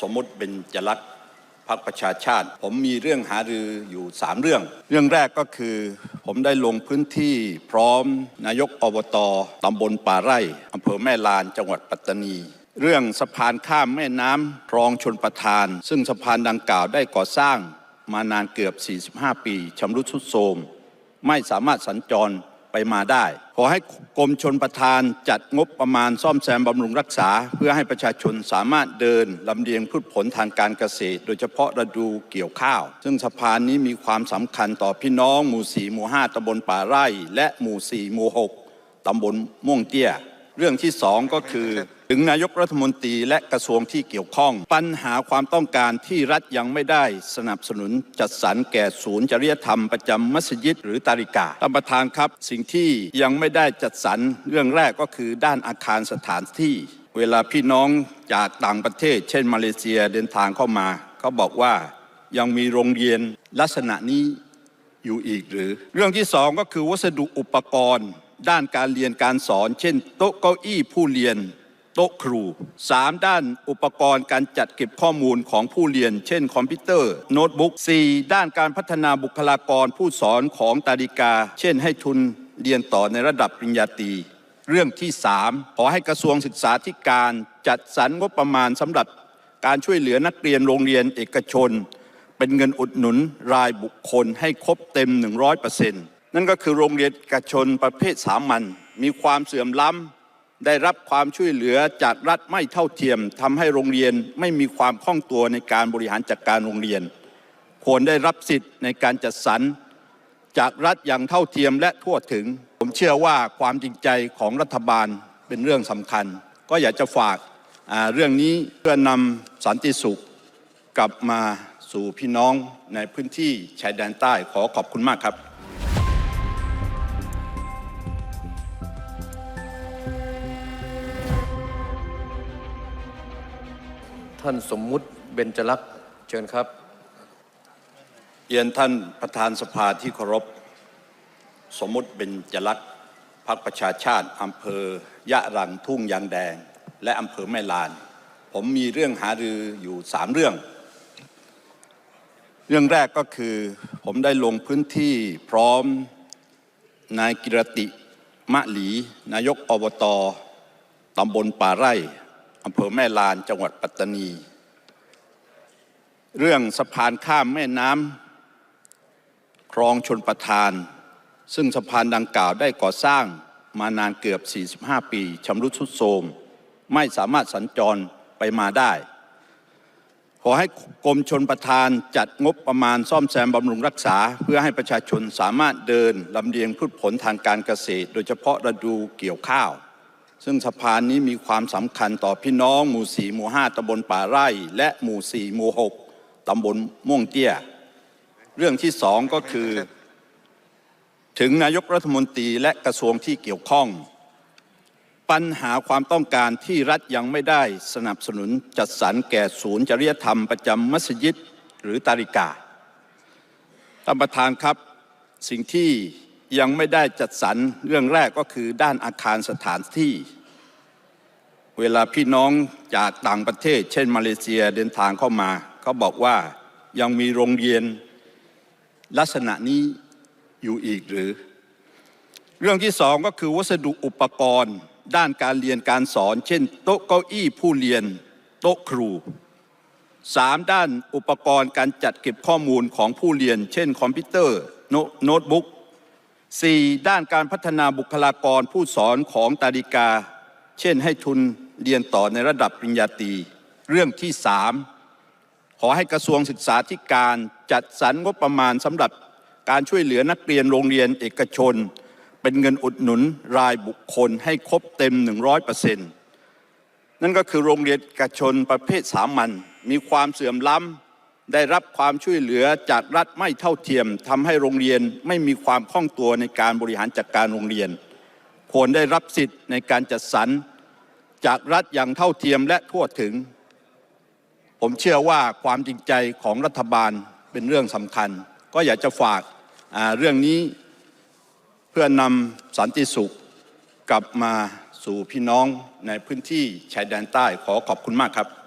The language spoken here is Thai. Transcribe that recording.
สมมติเป็นจรักษ์พรรคประชาชาติ ผมมีเรื่องหารืออยู่ 3 เรื่อง เรื่องแรกก็คือ ผมได้ลงพื้นที่พร้อมนายกอบตตำบลป่าไร่อำเภอแม่ลานจังหวัดปัตตานี เรื่องสะพานข้ามแม่น้ำคลองชนประทาน ซึ่งสะพานดังกล่าวได้ก่อสร้างมานานเกือบ 45 ปีชำรุดทรุดโทรมไม่สามารถสัญจร ไปมาได้ ขอให้กรมชนประทานจัดงบประมาณซ่อมแซมบำรุงรักษา เพื่อให้ประชาชนสามารถเดินลำเลียงพืชผลทางการเกษตร โดยเฉพาะฤดูเกี่ยวข้าว ซึ่งสะพานนี้มีความสำคัญต่อพี่น้องหมู่สี่หมู่ห้าตำบลป่าไร่ และหมู่สี่หมู่หกตำบลม่วงเตี้ย เรื่องที่สองก็คือ ถึงนายกรัฐมนตรีและกระทรวงที่เกี่ยวข้อง ปัญหาความต้องการที่รัฐยังไม่ได้สนับสนุนจัดสรรแก่ศูนย์จริยธรรมประจำมัสยิดหรือตาริกาท่านประธานครับ สิ่งที่ยังไม่ได้จัดสรรเรื่องแรกก็คือด้านอาคารสถานที่ เวลาพี่น้องจากต่างประเทศ เช่น มาเลเซียเดินทางเข้ามาเขาบอกว่ายังมีโรงเรียนลักษณะนี้อยู่อีกหรือ เรื่องที่สองก็คือวัสดุอุปกรณ์ ด้านการเรียนการสอน เช่น โต๊ะเก้าอี้ผู้เรียน โต๊ะครูสามด้านอุปกรณ์การจัดเก็บข้อมูลของผู้เรียน เช่น คอมพิวเตอร์โน้ตบุ๊กสี่ด้านการพัฒนาบุคลากรผู้สอนของตาดิกา เช่น ให้ทุนเรียนต่อในระดับปริญญาตรีเรื่องที่สามขอให้กระทรวงศึกษาธิการจัดสรรงบประมาณสำหรับการช่วยเหลือนักเรียนโรงเรียนเอกชน เป็นเงินอุดหนุนรายบุคคลให้ครบเต็ม 100% นั่นก็คือโรงเรียนเอกชนประเภทสามัญมีความเสื่อมล้ำได้รับความช่วยเหลือจากรัฐไม่เท่าเทียมทำให้โรงเรียนไม่มีความคล่องตัวในการบริหารจัดการโรงเรียน ควรได้รับสิทธิ์ในการจัดสรรจากรัฐอย่างเท่าเทียมและทั่วถึง ผมเชื่อว่าความจริงใจของรัฐบาลเป็นเรื่องสำคัญ ก็อยากจะฝากเรื่องนี้เพื่อนำสันติสุขกลับมาสู่พี่น้องในพื้นที่ชายแดนใต้ขอขอบคุณมากครับ ท่านสมมุติเบญจลักษณ์เชิญครับ เรียนท่านประธานสภาที่เคารพ สมมุติเป็นจรักษ์พรรคประชาชาติอำเภอยะรังทุ่งยางแดง และอำเภอแม่ลาน ผมมีเรื่องหารืออยู่สามเรื่อง เรื่องแรกก็คือผมได้ลงพื้นที่พร้อมนายกิรติมะหลี นายกอบตตำบลป่าไร่ อำเภอแม่ลานจังหวัดปัตตานี เรื่องสะพานข้ามแม่น้ำคลองชนประทาน ซึ่งสะพานดังกล่าวได้ก่อสร้างมานานเกือบ 45 ปีชำรุดทรุดโทรมไม่สามารถสัญจรไปมาได้ ขอให้กรมชนประทานจัดงบประมาณซ่อมแซมบำรุงรักษา เพื่อให้ประชาชนสามารถเดินลำเลียงพืชผลทางการเกษตร โดยเฉพาะฤดูเกี่ยวข้าว ซึ่งสะพานนี้มีความสำคัญต่อพี่น้องหมู่สี่หมู่ห้าตำบลป่าไร่ และหมู่สี่หมู่หกตำบลม่วงเตี้ย เรื่องที่สองก็คือ ถึงนายกรัฐมนตรีและกระทรวงที่เกี่ยวข้อง ปัญหาความต้องการที่รัฐยังไม่ได้สนับสนุนจัดสรรแก่ศูนย์จริยธรรมประจำมัสยิดหรือตาริกาท่านประธานครับสิ่งที่ ยังไม่ได้จัดสรรเรื่องแรกก็คือด้านอาคารสถานที่ เวลาพี่น้องจากต่างประเทศ เช่นมาเลเซียเดินทางเข้ามาเขาบอกว่ายังมีโรงเรียนลักษณะนี้อยู่อีกหรือ เรื่องที่สองก็คือวัสดุอุปกรณ์ ด้านการเรียนการสอน เช่น โต๊ะเก้าอี้ผู้เรียน โต๊ะครูสามด้านอุปกรณ์การจัดเก็บข้อมูลของผู้เรียน เช่น คอมพิวเตอร์โน้ตบุ๊ก สี่ด้านการพัฒนาบุคลากรผู้สอนของตาดิกา เช่นให้ทุนเรียนต่อในระดับปริญญาตรีเรื่องที่สามขอให้กระทรวงศึกษาธิการจัดสรรงบประมาณสำหรับการช่วยเหลือนักเรียนโรงเรียนเอกชน เป็นเงินอุดหนุนรายบุคคลให้ครบเต็ม 100%นั่นก็คือโรงเรียนเอกชนประเภทสามัญมีความเสื่อมล้ำ ได้รับความช่วยเหลือจากรัฐไม่เท่าเทียมทำให้โรงเรียนไม่มีความคล่องตัวในการบริหารจัดการโรงเรียน ควรได้รับสิทธิ์ในการจัดสรรจากรัฐอย่างเท่าเทียมและทั่วถึง ผมเชื่อว่าความจริงใจของรัฐบาลเป็นเรื่องสำคัญ ก็อยากจะฝากเรื่องนี้เพื่อนำสันติสุขกลับมาสู่พี่น้องในพื้นที่ชายแดนใต้ขอขอบคุณมากครับ